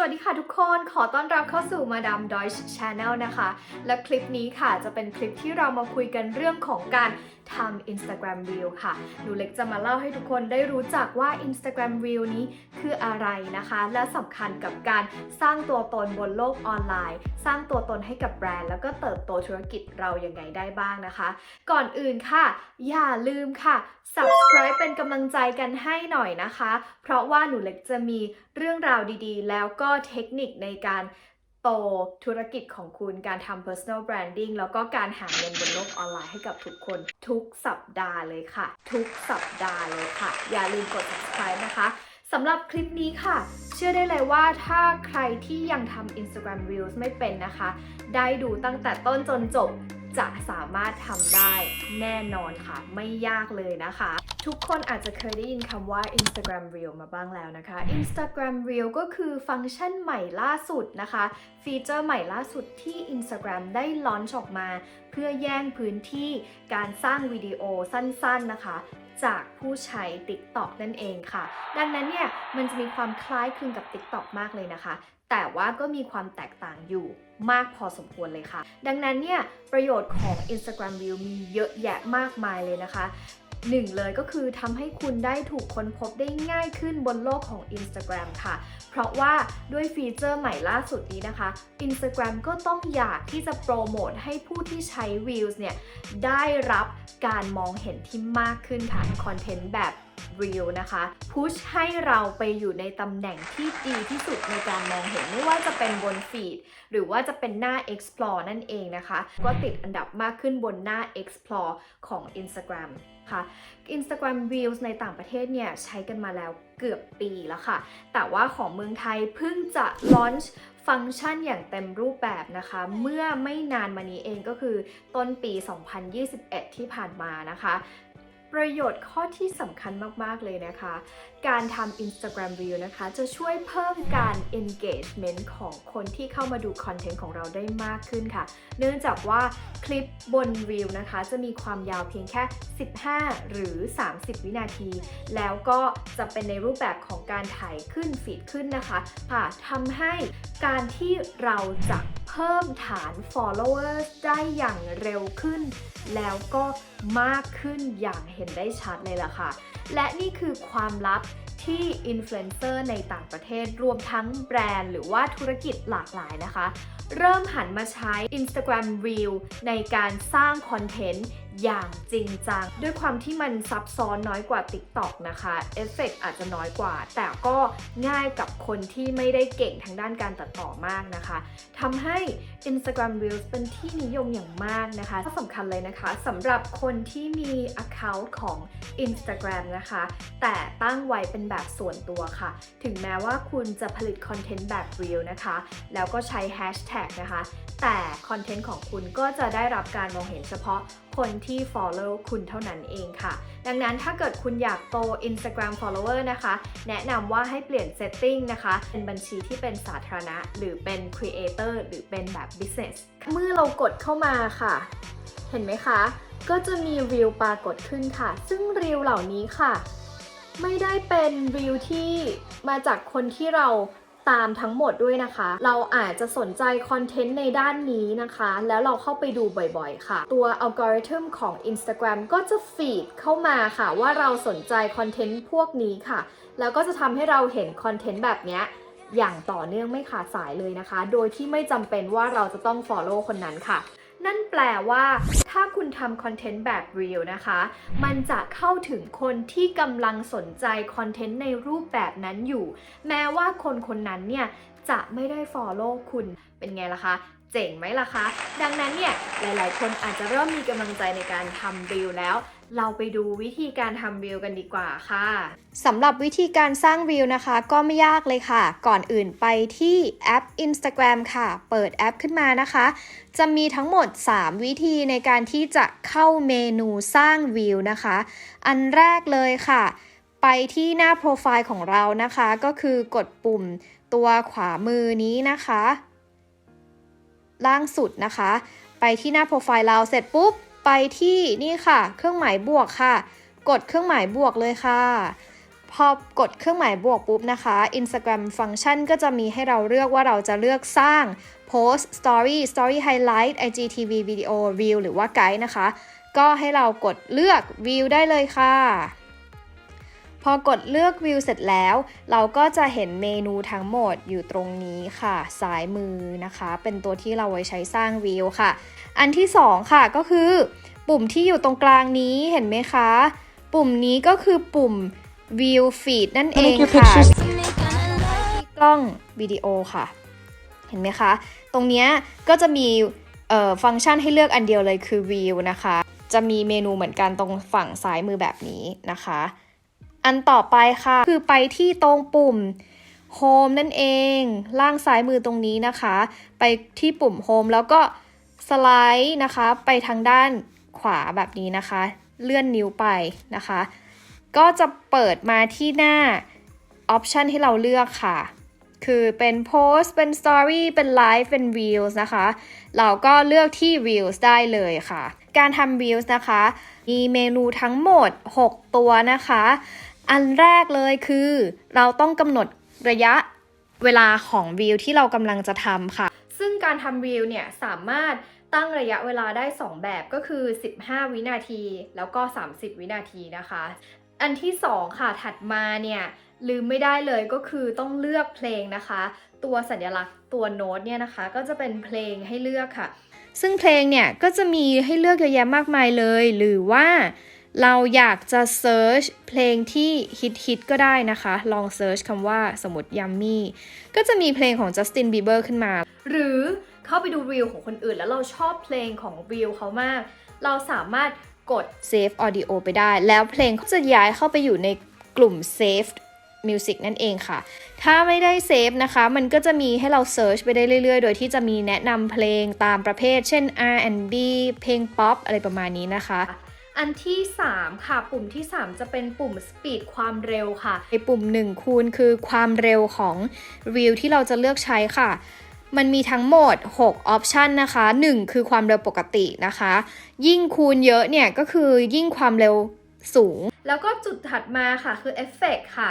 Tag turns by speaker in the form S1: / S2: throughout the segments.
S1: สวัสดีค่ะทุกคน ขอต้อนรับเข้าสู่มาดามดอยช์ชาแนลนะคะ และคลิปนี้ค่ะจะเป็นคลิปที่เรามาคุยกันเรื่องของการ ทำ Instagram Reel ค่ะ หนูเล็กจะมาเล่าให้ทุกคนได้รู้จักว่า Instagram Reel นี้คืออะไรนะคะ และสำคัญกับการสร้างตัวตนบนโลกออนไลน์ สร้างตัวตนให้กับแบรนด์ แล้วก็เติบโตธุรกิจเราอยังไงได้บ้างนะคะ ก่อนอื่นค่ะ อย่าลืมค่ะ subscribe เป็นกำลังใจกันให้หน่อยนะคะ เพราะว่าหนูเล็กจะมีเรื่องราวดีๆ แล้วก็เทคนิคในการ โตธุรกิจของคุณการทำ personal branding แล้วก็การหาเงินบนโลกออนไลน์ให้กับทุกคน ทุกสัปดาห์เลยค่ะ ทุกสัปดาห์เลยค่ะ อย่าลืมกด subscribe นะคะสำหรับคลิปนี้ค่ะ เชื่อได้เลยว่าถ้าใครที่ยังทำ Instagram Reels ไม่เป็นนะคะ ได้ดูตั้งแต่ต้นจนจบ จะสามารถทำได้แน่นอนค่ะ ไม่ยากเลยนะคะ ทุกคนอาจจะเคยได้ยินคำว่า Instagram Reel มาบ้างแล้วนะคะ Instagram Reel ก็คือฟังก์ชันใหม่ล่าสุดนะคะ ฟีเจอร์ใหม่ล่าสุดที่ Instagram ได้ลอนช์ออกมา เพื่อแย่งพื้นที่การสร้างวิดีโอสั้นๆนะคะจากผู้ใช้ TikTok นั่นเองค่ะ ดังนั้นเนี่ย มันจะมีความคล้ายคลึงกับ TikTok มากเลยนะคะ แต่ว่าก็มีความแตกต่างอยู่มากพอสมควรเลยค่ะ ดังนั้นเนี่ยประโยชน์ของ Instagram Reel มีเยอะแยะมากมายเลยนะคะหนึ่งเลยก็คือทำให้คุณได้ถูกค้นพบได้ง่ายขึ้นบนโลกของ Instagram ค่ะ เพราะว่าด้วยฟีเจอร์ใหม่ล่าสุดนี้นะคะ Instagram ก็ต้องอยากที่จะโปรโมทให้ผู้ที่ใช้ Reels เนี่ยได้รับการมองเห็นที่มากขึ้นค่ะคอนเทนต์แบบ Reel นะคะพุชให้เราไปอยู่ในตำแหน่งที่ดีที่สุดในการมองเห็นไม่ว่าจะเป็นบนฟีดหรือว่าจะเป็นหน้า Explore นั่นเองนะคะ ก็ติดอันดับมากขึ้นบนหน้า Explore ของ Instagram ค่ะ Instagram Reels ในต่างประเทศเนี่ยใช้กันมาแล้วเกือบปีแล้วค่ะ แต่ว่าของเมืองไทยเพิ่งจะ launch ฟังก์ชันอย่างเต็มรูปแบบนะคะ เมื่อไม่นานมานี้เองก็คือต้นปี 2021 ที่ผ่านมานะคะ ประโยชน์ข้อที่สำคัญมาก ๆ เลยนะคะ การทำ Instagram Reel นะคะ จะช่วยเพิ่มการ engagement ของคนที่เข้ามาดูคอนเทนต์ของเราได้มากขึ้นค่ะ เนื่องจากว่าคลิปบน Reel นะคะ จะมีความยาวเพียงแค่ 15 หรือ 30 วินาที แล้วก็จะเป็นในรูปแบบของการถ่ายขึ้นฟีดขึ้นนะคะค่ะทำให้การที่เราจะเพิ่มฐาน followers ได้อย่างเร็วขึ้น แล้วก็มากขึ้นอย่างเห็นได้ชัดเลยล่ะค่ะ และนี่คือความลับที่อินฟลูเอนเซอร์ในต่างประเทศรวมทั้งแบรนด์หรือว่าธุรกิจหลากหลายนะคะ เริ่มหันมาใช้ Instagram Reel ในการสร้างคอนเทนต์ อย่างจริงจัง ด้วยความที่มันซับซ้อนน้อยกว่า TikTok นะคะเอฟเฟกอาจจะน้อยกว่า แต่ก็ง่ายกับคนที่ไม่ได้เก่งทางด้านการตัดต่อมากนะคะทำให้ Instagram Reels เป็นที่นิยมอย่างมากนะคะก็สำคัญเลยนะคะสำหรับคนที่มี Account ของ Instagram นะคะ แต่ตั้งไว้เป็นแบบส่วนตัวค่ะ ถึงแม้ว่าคุณจะผลิตคอนเทนต์แบบ Reel นะคะ แล้วก็ใช้ Hashtag นะคะ แต่คอนเทนต์ของคุณก็จะได้รับการมองเห็นเฉพาะ คนที่ follow คุณเท่านั้นเองค่ะ ดังนั้นถ้าเกิดคุณอยากโต Instagram follower นะคะ แนะนำว่าให้เปลี่ยน setting นะคะ เป็นบัญชีที่เป็นสาธารณะ หรือเป็น creator หรือเป็นแบบ business เมื่อเรากดเข้ามาค่ะ เห็นไหมคะ ก็จะมี reel ปรากฏขึ้นค่ะ ซึ่ง reel เหล่านี้ค่ะ ไม่ได้เป็นรีวที่มาจากคนที่เรา ตามทั้งหมดด้วยนะคะ เราอาจจะสนใจคอนเทนต์ในด้านนี้นะคะ แล้วเราเข้าไปดูบ่อยๆ ค่ะ ตัวอัลกอริทึมของ Instagram ก็จะฟีดเข้ามาค่ะ ว่าเราสนใจคอนเทนต์พวกนี้ค่ะ แล้วก็จะทำให้เราเห็นคอนเทนต์แบบเนี้ยอย่างต่อเนื่องไม่ขาดสายเลยนะคะ โดยที่ไม่จำเป็นว่าเราจะต้อง follow คนนั้นค่ะ นั่นแปลว่า ถ้าคุณทำคอนเทนต์แบบเรียลนะคะ มันจะเข้าถึงคนที่กำลังสนใจคอนเทนต์ในรูปแบบนั้นอยู่ แม้ว่าคนคนนั้นเนี่ยจะไม่ได้ follow คุณเป็นไงล่ะคะ เจ๋งไหมล่ะคะ ดังนั้นเนี่ยหลาย ๆ คนอาจจะเริ่มมีกำลังใจในการทำ Reel แล้ว เราไปดูวิธีการทำ Reel กันดีกว่าค่ะสำหรับวิธีการสร้าง Reel นะคะ ก็ไม่ยากเลยค่ะ ก่อนอื่นไปที่แอป Instagram ค่ะ เปิดแอปขึ้นมานะคะ จะมีทั้งหมด 3 วิธีในการที่จะเข้าเมนูสร้าง Reel นะคะ อันแรกเลยค่ะ ไปที่หน้าโปรไฟล์ของเรานะคะ ก็คือกดปุ่มตัวขวามือนี้นะคะ ล่างสุดนะคะ ไปที่หน้าโปรไฟล์เราเสร็จปุ๊บ ไปที่นี่ค่ะ เครื่องหมายบวกค่ะ กดเครื่องหมายบวกเลยค่ะ พอกดเครื่องหมายบวกปุ๊บนะคะ Instagram ฟังก์ชันก็จะมีให้เราเลือกว่าเราจะเลือกสร้าง Post Story Story Highlight IGTV Video Reel หรือว่าไกด์นะคะ ก็ให้เรากดเลือก View ได้เลยค่ะ อกดเลือกวิวเสร็จแล้ว เราก็จะเห็นเมนูทั้งหมดอยู่ตรงนี้ค่ะ ซ้ายมือนะคะ เป็นตัวที่เราไว้ใช้สร้างวิวค่ะ อันที่สองค่ะก็คือ ปุ่มที่อยู่ตรงกลางนี้เห็นไหมคะ ปุ่มนี้ก็คือปุ่ม View Feed นั่นเอง
S2: Make your
S1: ค่ะ
S2: pictures
S1: ที่กล้องวิดีโอค่ะ เห็นไหมคะ ตรงเนี้ยก็จะมีเอ่อฟังก์ชันให้เลือกอันเดียวเลยคือ View นะคะ จะมีเมนูเหมือนกันตรงฝั่งซ้ายมือแบบนี้นะคะ อันต่อไปค่ะ คือไปที่ตรงปุ่ม Home นั่นเอง ล่างซ้ายมือตรงนี้นะคะ ไปที่ปุ่ม Home แล้วก็สไลด์นะคะ ไปทางด้านขวาแบบนี้นะคะ เลื่อนนิ้วไปนะคะ ก็จะเปิดมาที่หน้าออปชันให้เราเลือกค่ะ คือเป็นโพสเป็น Story เป็น Live เป็น Reels นะคะ เราก็เลือกที่ Reels ได้เลยค่ะ การทำ Reels นะคะ มีเมนูทั้งหมด 6 ตัวนะคะ อันแรกเลยคือเราต้องกำหนดระยะเวลาของ Reel ที่เรากำลังจะทำค่ะ ซึ่งการทำ Reel เนี่ยสามารถตั้งระยะเวลาได้ 2 แบบก็คือ 15 วินาที แล้วก็ 30 วินาทีนะคะ อันที่ 2 ค่ะถัดมาเนี่ยลืมไม่ได้เลยก็คือต้องเลือกเพลงนะคะ ตัวสัญลักษณ์ตัวโน้ตเนี่ยนะคะ ก็จะเป็นเพลงให้เลือกค่ะ ซึ่งเพลงเนี่ยก็จะมีให้เลือกเยอะแยะมากมายเลย หรือว่า เราอยากจะเซิร์ชเพลงที่ฮิตฮิตๆก็ได้นะคะ ลองเซิร์ชคำว่าสมมติยัมมี่ก็จะมีเพลงของจัสตินบีเบอร์ขึ้นมา หรือเข้าไปดูรีลของคนอื่น แล้วเราชอบเพลงของรีลเขามาก เราสามารถกด Save Audio ไปได้ แล้วเพลงก็จะย้ายเข้าไปอยู่ในกลุ่ม Saved Music นั่นเองค่ะ ถ้าไม่ได้เซฟนะคะ มันก็จะมีให้เราเซิร์ชไปได้เรื่อยๆ โดยที่จะมีแนะนำเพลงตามประเภท เช่น R&B เพลงป๊อปอะไรประมาณนี้นะคะ อันที่ 3 ค่ะ ปุ่มที่ 3 จะเป็นปุ่ม speed ความเร็วค่ะไอปุ่ม 1 คูณคือความเร็วของ Reel ที่เราจะเลือกใช้ค่ะ มันมีทั้งหมด 6 ออปชันนะคะ 1 คือความเร็วปกตินะคะ ยิ่งคูณเยอะเนี่ย ก็คือยิ่งความเร็วสูง แล้วก็จุดถัดมาค่ะคือเอฟเฟกค่ะ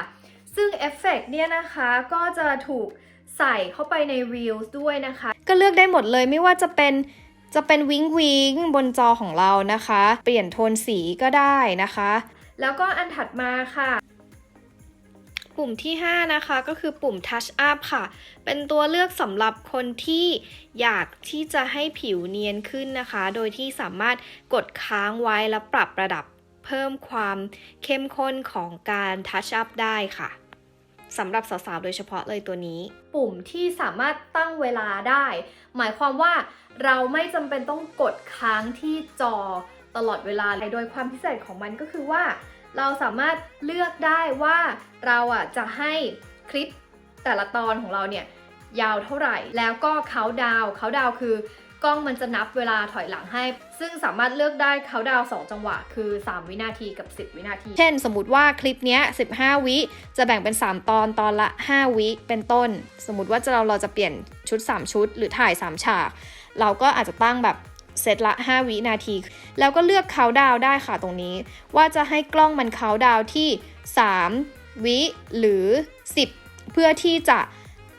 S1: ซึ่งเอฟเฟกเนี่ยนะคะก็จะถูกใส่เข้าไปใน Reels ด้วยนะคะ ก็เลือกได้หมดเลยไม่ว่าจะเป็น จะเป็นวิงวิงบนจอของเรานะคะ เปลี่ยนโทนสีก็ได้นะคะ แล้วก็อันถัดมาค่ะปุ่มที่ 5 นะคะก็คือปุ่ม Touch Up ค่ะ เป็นตัวเลือกสำหรับคนที่อยากที่จะให้ผิวเนียนขึ้นนะคะ โดยที่สามารถกดค้างไว้แล้วปรับระดับเพิ่มความเข้มข้นของการ Touch Up ได้ค่ะ สำหรับสาวๆ โดยเฉพาะเลยตัวนี้ ปุ่มที่สามารถตั้งเวลาได้ หมายความว่าเราไม่จำเป็นต้องกดค้างที่จอตลอดเวลาโดยความพิเศษของมันก็คือว่า เราสามารถเลือกได้ว่าเราอะจะให้คลิปแต่ละตอนของเราเนี่ยยาวเท่าไหร่ แล้วก็เขาดาวเขาดาวคือ กล้องมันจะนับเวลาถอยหลังให้ ซึ่งสามารถเลือกได้เขาดาว2จังหวะ คือ 3 วินาทีกับ 10 วินาที เช่น สมมติว่าคลิปเนี้ย15 วิ จะแบ่งเป็น 3 ตอนตอนละ 5 วิเป็นต้น สมมติว่าจะเราเราจะเปลี่ยนชุด 3 ชุด หรือถ่าย 3 ฉาก เราก็อาจจะตั้งแบบเซตละ 5 วินาที แล้วก็เลือกเขาดาวได้ค่ะตรงนี้ ว่าจะให้กล้องมันเขาดาวที่ 3 วิหรือ 10 เพื่อที่จะ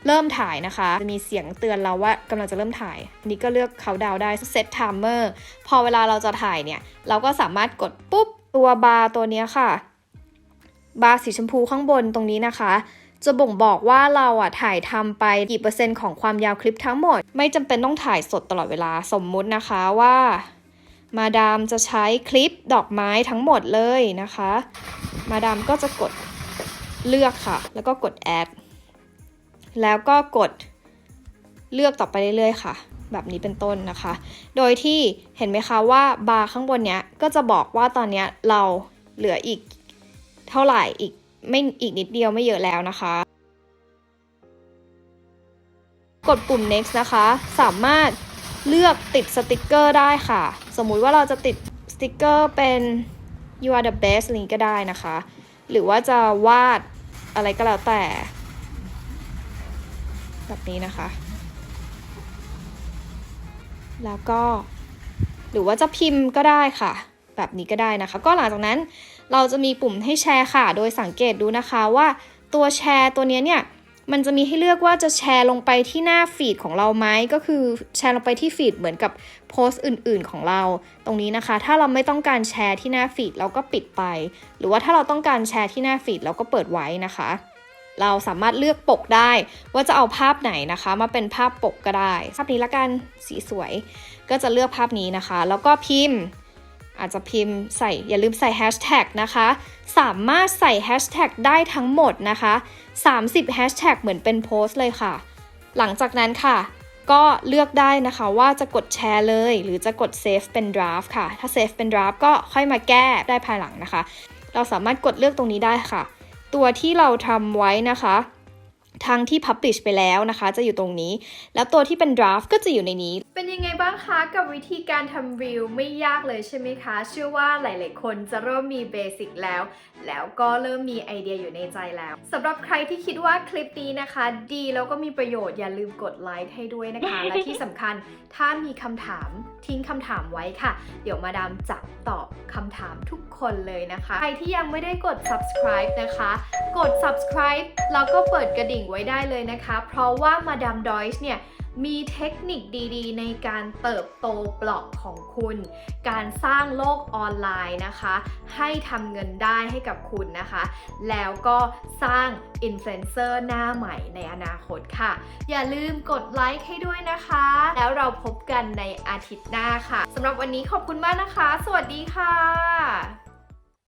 S1: เริ่มถ่ายนะคะ จะมีเสียงเตือนเราว่ากำลังจะเริ่มถ่ายนนี้ก็เลือกเขาดาวได้เซตไทม์เมอร์พอเวลาเราจะถ่ายเนี่ย เราก็สามารถกดปุ๊บ ตัวบาร์ตัวนี้ค่ะ บาร์สีชมพูข้างบนตรงนี้นะคะ จะบ่งบอกว่าเราอะถ่ายทำไปกี่เปอร์เซ็นต์ของความยาวคลิปทั้งหมด ไม่จำเป็นต้องถ่ายสดตลอดเวลาสมมุตินะคะว่า มาดามจะใช้คลิปดอกไม้ทั้งหมดเลยนะคะ มาดามก็จะกดเลือกค่ะ แล้วก็กดแอด แล้วก็กดเลือกต่อไปเรื่อยๆค่ะ แบบนี้เป็นต้นนะคะ โดยที่เห็นไหมคะว่าบาร์ข้างบนเนี้ยก็จะบอกว่าตอนเนี้ยเราเหลืออีกเท่าไหร่อีกไม่อีกนิดเดียวไม่เยอะแล้วนะคะ กดปุ่ม next นะคะ สามารถเลือกติดสติกเกอร์ได้ค่ะ สมมุติว่าเราจะติดสติกเกอร์เป็น you are the best อะไรอย่างนี้ก็ได้นะคะ หรือว่าจะวาดอะไรก็แล้วแต่ แบบนี้นะคะ แล้วก็หรือว่าจะพิมพ์ก็ได้ค่ะ แบบนี้ก็ได้นะคะ ก็หลังจากนั้นเราจะมีปุ่มให้แชร์ค่ะ โดยสังเกตดูนะคะว่าตัวแชร์ตัวนี้เนี่ยมันจะมีให้เลือกว่าจะแชร์ลงไปที่หน้าฟีดของเราไหมก็คือแชร์ลงไปที่ฟีดเหมือนกับโพสต์อื่น ๆ ของเรา ตรงนี้นะคะ ถ้าเราไม่ต้องการแชร์ที่หน้าฟีดเราก็ปิดไป หรือว่าถ้าเราต้องการแชร์ที่หน้าฟีดเราก็เปิดไว้นะคะ เราสามารถเลือกปกได้ ว่าจะเอาภาพไหนนะคะ มาเป็นภาพปกก็ได้ ภาพนี้ละกันสีสวย ก็จะเลือกภาพนี้นะคะ แล้วก็พิมพ์ อาจจะพิมพ์ใส่อย่าลืมใส่แฮชแท็กนะคะ สามารถใส่แฮชแท็กได้ทั้งหมดนะคะ 30แฮชแท็กเหมือนเป็นโพสต์เลยค่ะ หลังจากนั้นค่ะก็เลือกได้นะคะว่าจะกดแชร์เลย หรือจะกดเซฟเป็น draft ค่ะ ถ้าเซฟเป็น draft ก็ค่อยมาแก้ได้ภายหลังนะคะ เราสามารถกดเลือกตรงนี้ได้ค่ะ ตัวที่เราทำไว้นะคะทั้งที่ publish ไปแล้วนะคะ จะอยู่ตรงนี้ แล้วตัวที่เป็น draft ก็จะอยู่ในนี้ ยังไงบ้างคะกับวิธีการทำรีวไม่ยากเลยใช่ไหมคะ เชื่อว่าหลาย ๆ คนจะเริ่มมีเบสิกแล้ว แล้วก็เริ่มมีไอเดียอยู่ในใจแล้วสำหรับใครที่คิดว่าคลิปนี้นะคะ ดีแล้วก็มีประโยชน์อย่าลืมกดไลค์ให้ด้วยนะคะ และที่สำคัญถ้ามีคำถามทิ้งคำถามไว้ค่ะ เดี๋ยวมาดามจะตอบคำถามทุกคนเลยนะคะ ใครที่ยังไม่ได้กด subscribe นะคะ กด subscribe แล้วก็เปิดกระดิ่งไว้ได้เลยนะคะ เพราะว่ามาดามดอยส์เนี่ย มีเทคนิคดีๆ ในการเติบโตบล็อกของคุณ การสร้างโลกออนไลน์นะคะ ให้ทำเงินได้ให้กับคุณนะคะ แล้วก็สร้างอินฟลูเอนเซอร์หน้าใหม่ในอนาคตค่ะ อย่าลืมกดไลค์ให้ด้วยนะคะ แล้วเราพบกันในอาทิตย์หน้าค่ะสำหรับวันนี้ขอบคุณมากนะคะ สวัสดีค่ะ